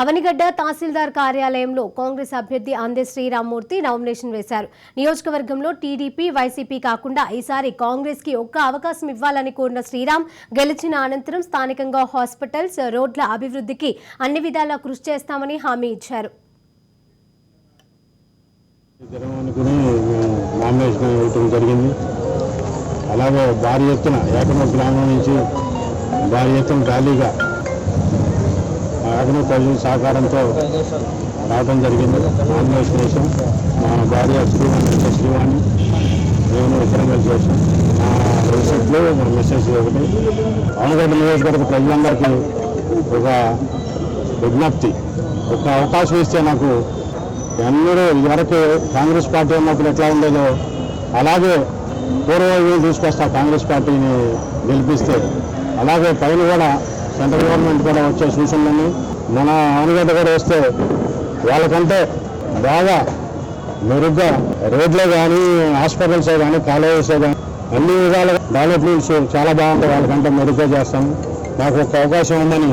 అవనిగడ్డ తహసీల్దార్ కార్యాలయంలో కాంగ్రెస్ అభ్యర్థి అందే శ్రీరామ్మూర్తి నామినేషన్ వేశారు. నియోజకవర్గంలో టీడీపీ వైసీపీ కాకుండా ఈసారి కాంగ్రెస్కి ఒక్క అవకాశం ఇవ్వాలని కోరిన శ్రీరామ్ గెలిచిన అనంతరం స్థానికంగా హాస్పిటల్స్ రోడ్ల అభివృద్ధికి అన్ని విధాలా కృషి చేస్తామని హామీ ఇచ్చారు. నామినేషన్ జరిగింది. అలాగే భారీ ఎత్తున ఏకమ గ్రామం నుంచి భారీ ఎత్తున ర్యాలీగా అగ్ని ప్రజల సహకారంతో రావడం జరిగింది. ఆంధ్రప్రదేశ్ దేశం మా భార్య శ్రీవాణి శ్రీవాణి. నేను ఇద్దరం కలిసి మా వెబ్సైట్లో మెసేజ్ ఒకటి. ఆనగడ్డ నియోజకవర్గ ప్రజలందరికీ ఒక విజ్ఞప్తి ఒక అవకాశం ఇస్తే నాకు ఎన్నడూ ఇదివరకు కాంగ్రెస్ పార్టీ ఉన్నప్పుడు ఎట్లా ఉండేదో అలాగే పూర్వవైపు తీసుకొస్తా కాంగ్రెస్ పార్టీని గెలిపిస్తే అలాగే పైన కూడా సెంట్రల్ గవర్నమెంట్ కూడా వచ్చే సూచనలని మన ఆనగడ్డ కూడా వస్తే వాళ్ళకంటే బాగా మెరుగ్గా రోడ్లే కానీ హాస్పిటల్స్ కానీ కాలేజెస్ కానీ అన్ని విధాలుగా డెవలప్మెంట్స్ చాలా బాగుంటాయి వాళ్ళకంటే మెరుగ్గా చేస్తాము నాకు ఒక అవకాశం ఉందని